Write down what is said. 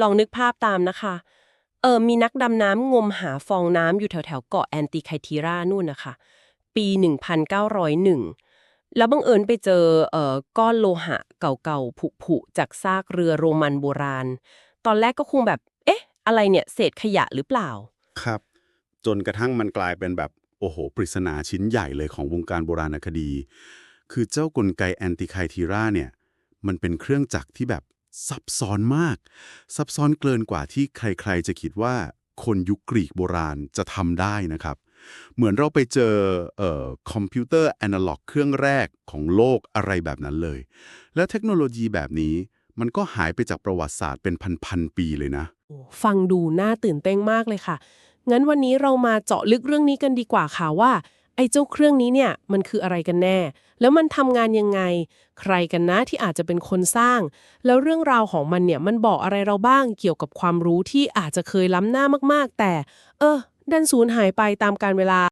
ลองนึกภาพตามนะคะ เออมีนักดำน้ำงมหาฟองน้ำอยู่แถวแถวเกาะแอนติไคทีรานู่นนะคะ ปี 1901 แล้วบังเอิญไปเจอเอ่อก้อนโลหะเก่าๆผุๆจากซากเรือโรมันโบราณ ตอนแรกก็คงแบบ เอ๊ะ อะไรเนี่ยเศษขยะหรือเปล่า ครับ จนกระทั่งมันกลายเป็นแบบโอ้โห ปริศนาชิ้นใหญ่เลยของวงการโบราณคดี คือเจ้ากลไกแอนติไคทีราเนี่ย มันเป็นเครื่องจักรที่แบบ ซับซ้อนมาก ซับซ้อนเกินกว่าที่ใครๆจะคิดว่าคนยุคกรีกโบราณจะทำได้นะครับ เหมือนเราไปเจอเออคอมพิวเตอร์แอนะล็อกเครื่องแรกของโลกอะไรแบบนั้นเลย และเทคโนโลยีแบบนี้มันก็หายไปจากประวัติศาสตร์เป็นพันๆปีเลยนะ ฟังดูน่าตื่นเต้นมากเลยค่ะ งั้นวันนี้เรามาเจาะลึกเรื่องนี้กันดีกว่าค่ะว่า ไอ้เจ้าเครื่องนี้เนี่ยมันคืออะไรกันแน่ แล้วมันทำงานยังไง ใครกันนะที่อาจจะเป็นคนสร้าง แล้วเรื่องราวของมันเนี่ยมันบอกอะไรเราบ้างเกี่ยวกับความรู้ที่อาจจะเคยล้ำหน้ามากๆ แต่ เออดันสูญหายไปตามกาลเวลา